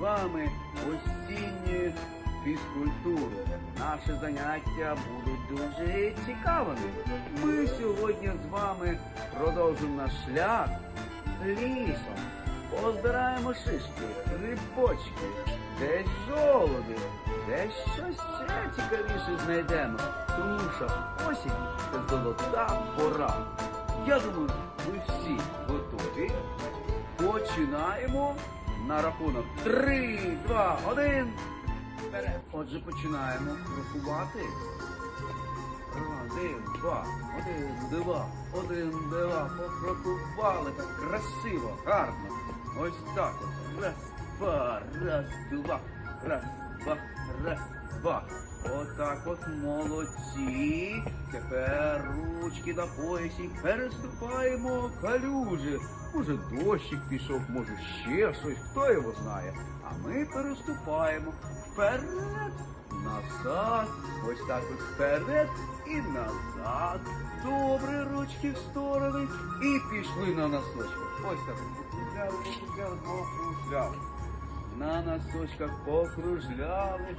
вами осінню фізкультуру. Наші заняття будуть дуже цікавими. Ми сьогодні з вами продовжимо наш шлях лісом. Позбираємо шишки, грибочки, десь жолоди, десь щось ще цікавіше знайдемо. Тому що осінь це золота пора. Я думаю, ви всі готові. Починаємо на рахунок 3, 2, 1. Вперед. Отже, починаємо рахувати. Один, два, один, два, один, два. Порахували так красиво, гарно. Ось так от. Раз, два, раз, два, раз, два, раз, два. Отак от молодці. Тепер ручки на поясі. Переступаємо калюжі. Може дощик пішов, може ще щось, хто його знає. А ми переступаємо вперед, назад. Ось так от вперед і назад. Добре, ручки в сторони. І пішли на носочках. Ось так. Покружляли, покружляли, покружляли. На носочках покружляли.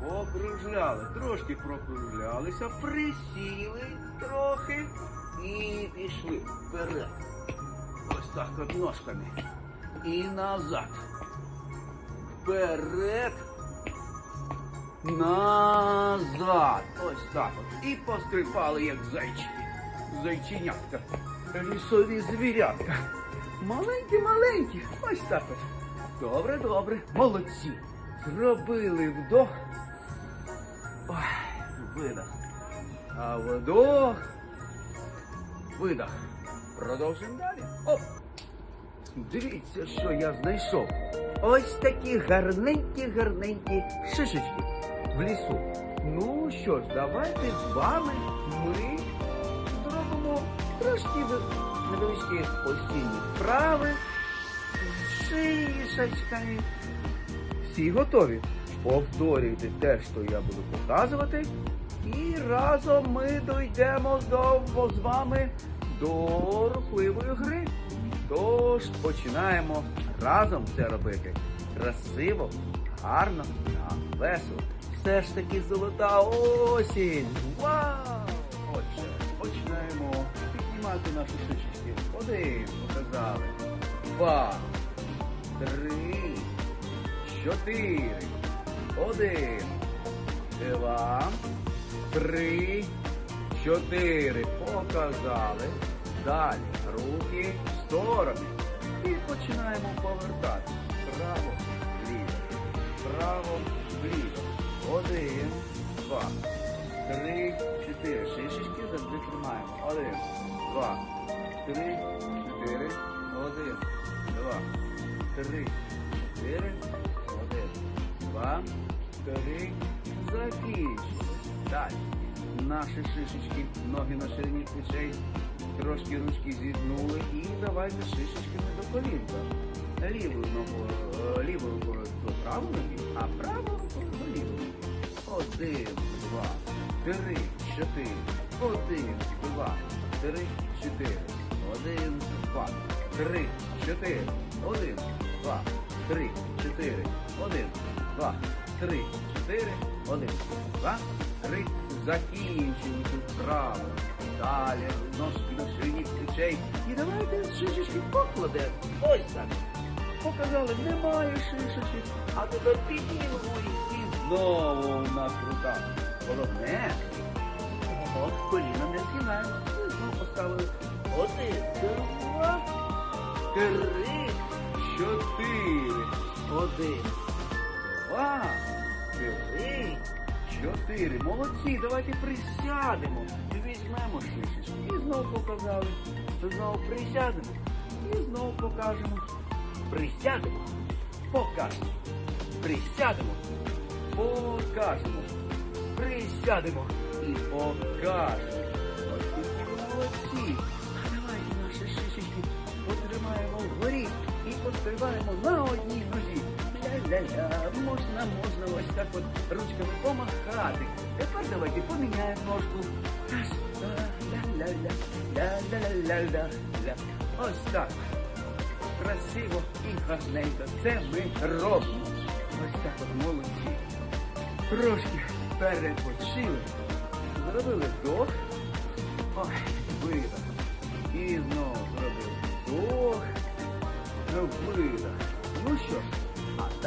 Покружляли, трошки прокружлялися, присіли трохи і пішли вперед. Ось так от ножками. І назад. Вперед. Назад. Ось так от. І пострибали, як зайчики. Зайченятка. Лісові звірятка. Маленькі-маленькі. Ось так от. Добре, добре. Молодці. Зробили вдох. Ой, видох. А вдох. Видох. Продовжимо далі. Оп. Дивіться, що я знайшов. Ось такі гарненькі-гарненькі шишечки в лісу. Ну що ж, давайте з вами ми зробимо трошки невеличкі осінні вправи шишечками. Всі готові? Повторюйте те, що я буду показувати, і разом ми дійдемо довго з вами до рухливої гри. Тож починаємо разом це робити. Красиво, гарно та весело. Все ж таки золота осінь. Вау! Отже, починаємо піднімати наші шишечки. Один, показали. Два, три, чотири. Один, два, три, чотири. Показали. Далі руки в сторони. І починаємо повертати. Право, вліво. Право, вліво. Один, два, три, чотири. Шишечки завжди тримаємо. Один, два, три, чотири. Один, два, три, чотири. Один, два, три. Закінчили. Далі. Наші шишечки, ноги на ширині плечей, трошки ручки зігнули і давайте шишечками до колінка. Лівою ногою, е, лівою рукою до правої ноги, а правою рукою до лівої. Один, два, три, чотири. Один, два, три, чотири. Один, два, три, чотири. Один, два, три, чотири. Один, два, три, чотири. Один, два, три. Закінчили цю вправу. Далі ножки на шиї плечей. І давайте шишечки покладемо. Ось так. Показали, немає шишечок. А тепер піднімемо їх і знову на крутах. Головне, от коліна не згинаємо. Знову поставили. Один, два, три, чотири. Один, два, три, чотири. Молодці, давайте присядемо. І візьмемо шишечки. І знову показали. Знову присядемо. І знову покажемо. Присядемо. Покажемо. Присядемо. Покажемо. Присядемо. І покажемо. Ось молодці. А давайте наші шишечки потримаємо вгорі і пострибаємо на одній нозі. Ля-ля-ля, можна, можна ось так от ручками помахати. Тепер давайте поміняємо ножку. Ля-ля-ля, ля-ля-ля-ля-ля. Ось так. красиво і гарненько. Це ми робимо. Ось так от молодці. Трошки перепочили. Зробили вдох. Ой, видох. І знову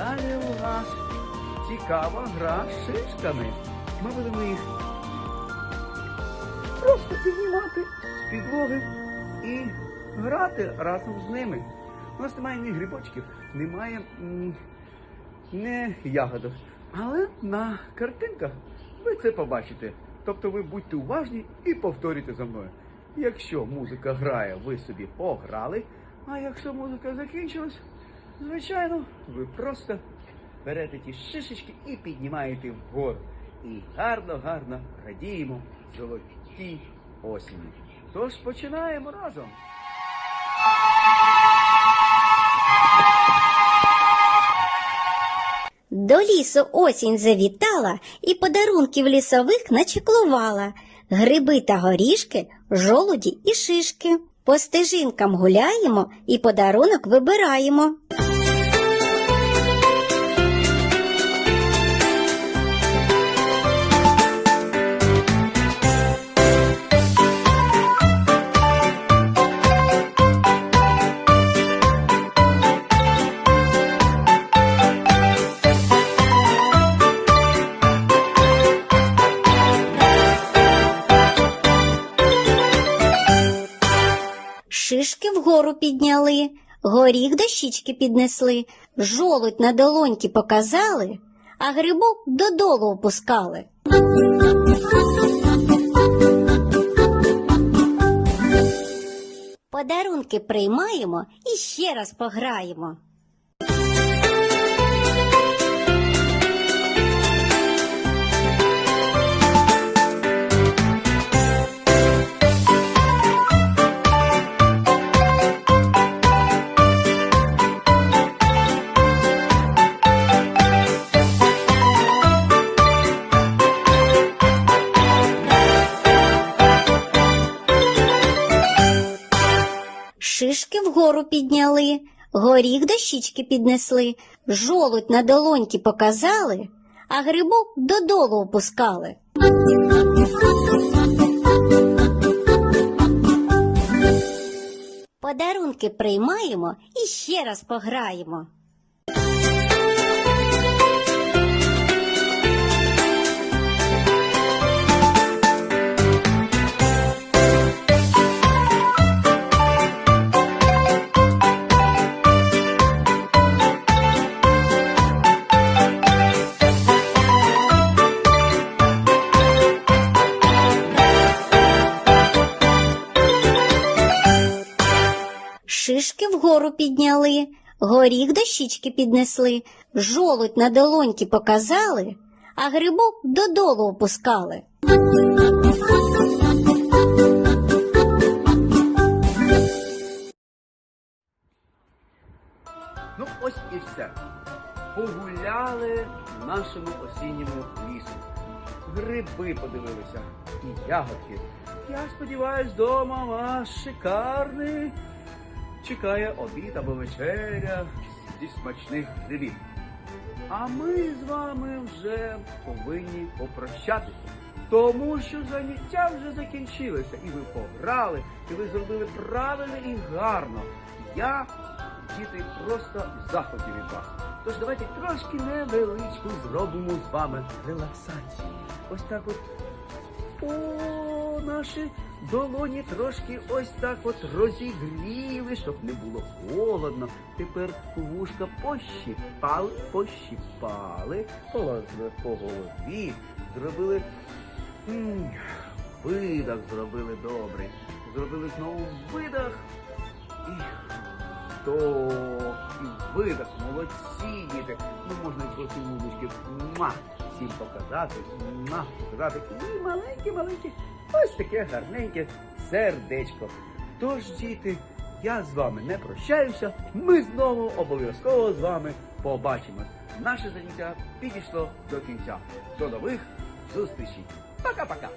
далі у нас цікава гра з шишками. Ми будемо їх просто піднімати з підлоги і грати разом з ними. У нас немає ні грибочків, немає не ягодок. Але на картинках ви це побачите. Тобто ви будьте уважні і повторюйте за мною. Якщо музика грає, ви собі пограли, а якщо музика закінчилась, звичайно, ви просто берете ті шишечки і піднімаєте вгору. І гарно-гарно радіємо золотій осені. Тож починаємо разом. До лісу осінь завітала і подарунків лісових начеклувала. Гриби та горішки, жолуді і шишки. По стежинкам гуляємо і подарунок вибираємо. Вгору підняли, горіх до щічки піднесли, жолудь на долоньки показали, а грибок додолу опускали. Подарунки приймаємо і ще раз пограємо. Шишки вгору підняли, горіх до щічки піднесли, жолудь на долоньки показали, а грибок додолу опускали. Подарунки приймаємо і ще раз пограємо. Шишки вгору підняли, горіх до щічки піднесли, жолудь на долоньки показали, а грибок додолу опускали. Ну, ось і все. Погуляли в нашому осінньому лісу. Гриби подивилися і ягодки. Я сподіваюсь, дома вас шикарний. Чекає обід або вечеря зі смачних грибів. А ми з вами вже повинні попрощатися. Тому що заняття вже закінчилося, і ви пограли, і ви зробили правильно і гарно. Я, діти, просто в захваті від вас. Тож давайте трошки невеличку зробимо з вами релаксацію. Ось так от. О, наші долоні трошки ось так от розігріли, щоб не було холодно. Тепер вушка пощіпали, пощіпали, полазили по голові, зробили м, видах, зробили добрий. Зробили знову видах і вдох, і видах. Молодці, діти. Ну можна трохи вулички муа, всім показати, показати. І маленьке-маленьке, ось таке гарненьке сердечко. Тож, діти, я з вами не прощаюся. Ми знову обов'язково з вами побачимось. Наше заняття підійшло до кінця. До нових зустрічей. Пока-пока.